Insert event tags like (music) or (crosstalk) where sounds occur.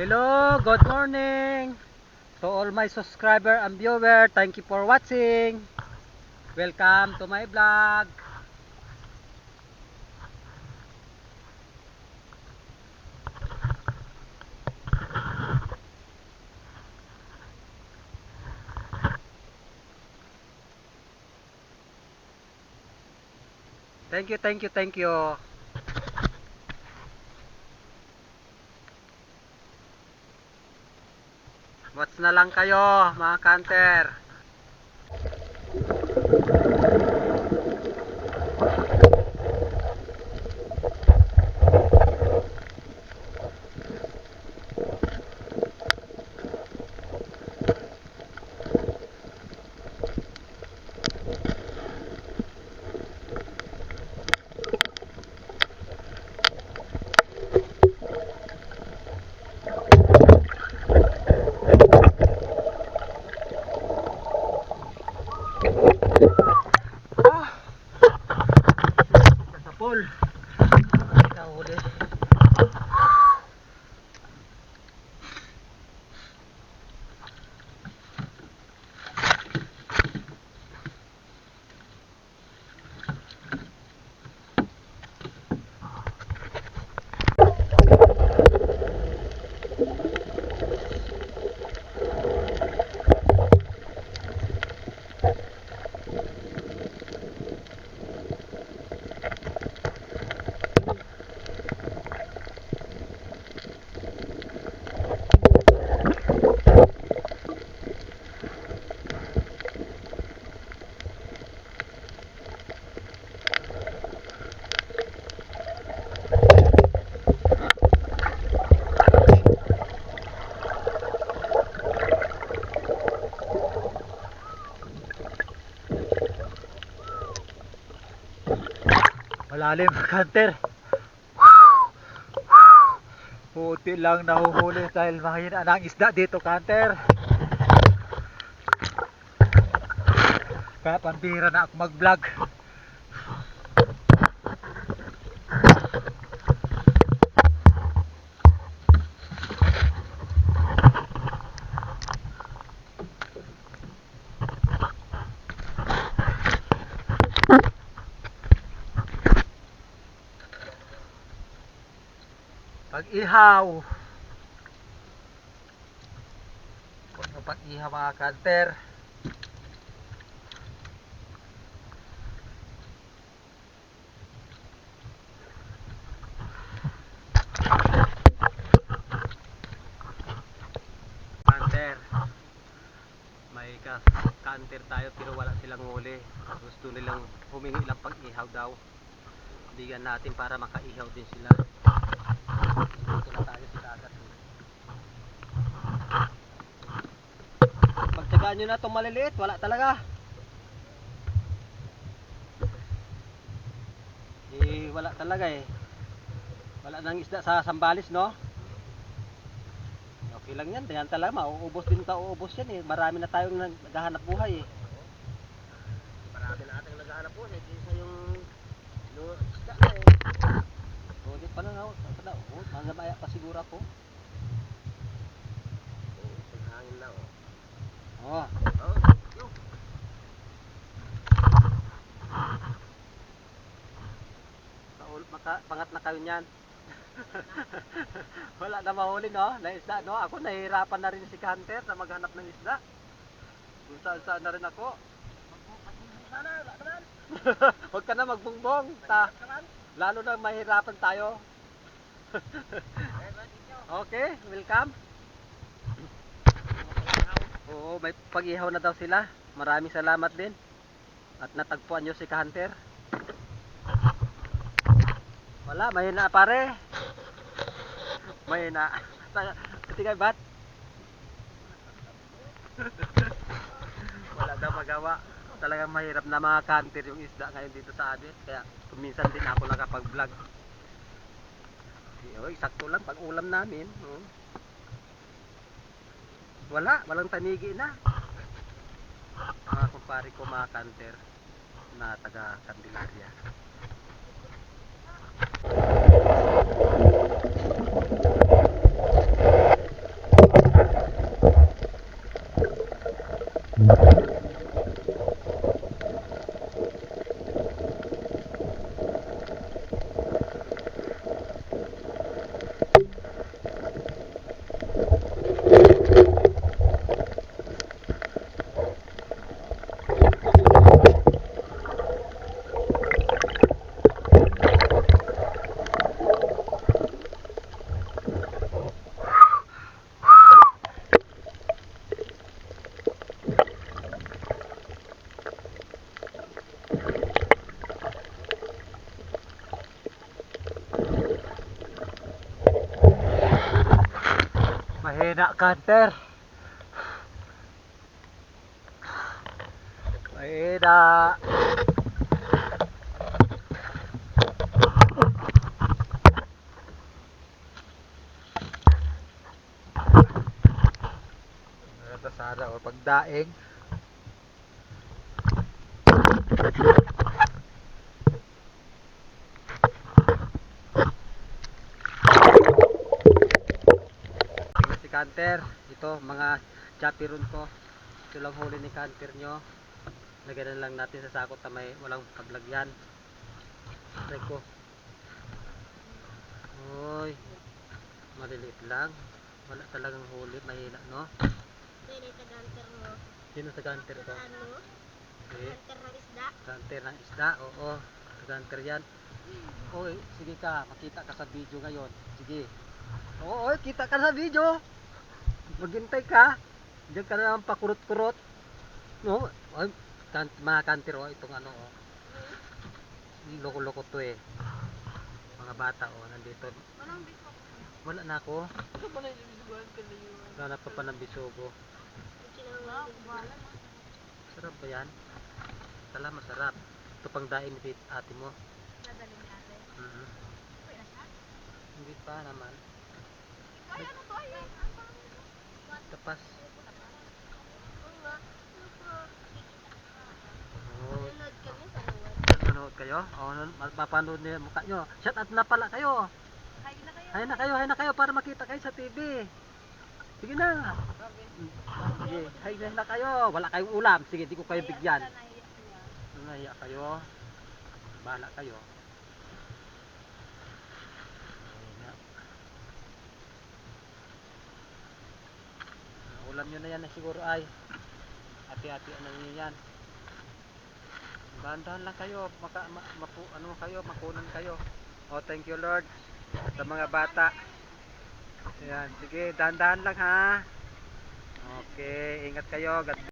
Hello, good morning to all my subscriber and viewer. Thank you for watching. Welcome to my vlog. Thank you, thank you, thank you. Watch na lang kayo, mga kanter. Malalim, (laughs) kanter. Puti lang nahuhuli dahil mahina na ang isda dito, kanter. Kaya pambira na ako mag-vlog. Pag-ihaw. Pag-ihaw mga kanter. Kanter. May ka kanter tayo pero wala silang huli. Gusto nilang humingi lang pag-ihaw daw. Bigyan natin para makaihaw din sila. Pagtsagaan nyo na itong maliliit, wala talaga. Eh, wala talaga eh. Wala nang isda sa Sambalis, no? Okay lang yan, ganyan talaga, mauubos din ka, uubos yan eh. Marami na tayong nag- naghahanap buhay eh. Marami na ating naghahanap po. Hindi sa yung isda na eh. O, di pa na nga, kada, oh, mga maya pa siguro ako. Oo, paghangin na oh. Oh, Oh. Kaul, maka, pangat na kayo niyan. (laughs) Wala na mahuli no, na isda no. Ako nahihirapan na rin si Hunter na maghanap ng isda. Kung saan saan na rin ako. (laughs) Huwag ka na magbungbong. Ta. Lalo na mahirapan tayo. (laughs) Okay, welcome. Oo, may pag-ihaw na daw sila. Maraming salamat din. At natagpuan nyo si Hunter. Wala, mahina pare. Mahina. (laughs) Tingay bat. (laughs) Wala daw magawa. Talagang mahirap na mga kanter yung isda ngayon dito sa amin. Kaya kuminsan din ako nakapag-vlog. Oy, sakto lang pag ulam namin. Oh. Wala, walang tanigi na. Mga kumpare ko mga kanter na taga Candelaria. Mahina, Canter. Mahina. Ito sana o pagdaing. Canter. Ito, mga chapiron ko. Ito lang huli ni Canter nyo. Lagyan lang natin sa sakot na may walang paglagyan. Try ko. Uy. Maliliit lang. Wala talagang huli. Mahina, no? Dili taganter mo. Sino sa Canter to? Ano? Eh, Taganter ng isda. Canter ng isda. Oo. Canter yan. Oy, sige ka. Makita ka sa video ngayon. Sige. Oo, oy, kita ka sa video. Maghintay ka. Diyan ka na naman pakurot-kurot. No? Ay, kan mga kanter, oh, itong ano, oh. Loko-loko to eh. Mga bata, oh, nandito. Wala na ako. Ba na? Wala pa pa ng na. Sarap ba yan? Tala, masarap. Ito pang daing ni ate mo. Nadali ni ate. Uy, nasa? Hindi pa naman. Ay, ano to? Ay, Tapas. Nanonood kayo? Oo, oh, mapapanood niyo mukha nyo. Shout out na pala kayo. Hay na kayo. Hay na kayo, hay na kayo para makita kayo sa TV. Sige na. Sige, hay na kayo. Wala kayong ulam. Sige, di ko kayo bigyan. Nahiya kayo. Bahala kayo. Ulam nyo na yan siguro ay. Hati-hati ano nyo yan. Dahan-dahan lang kayo. Maka, ma, mapu, ano kayo, makunan kayo. Oh, thank you Lord. Sa mga bata. Ayan, sige, dahan-dahan lang ha. Okay, ingat kayo. God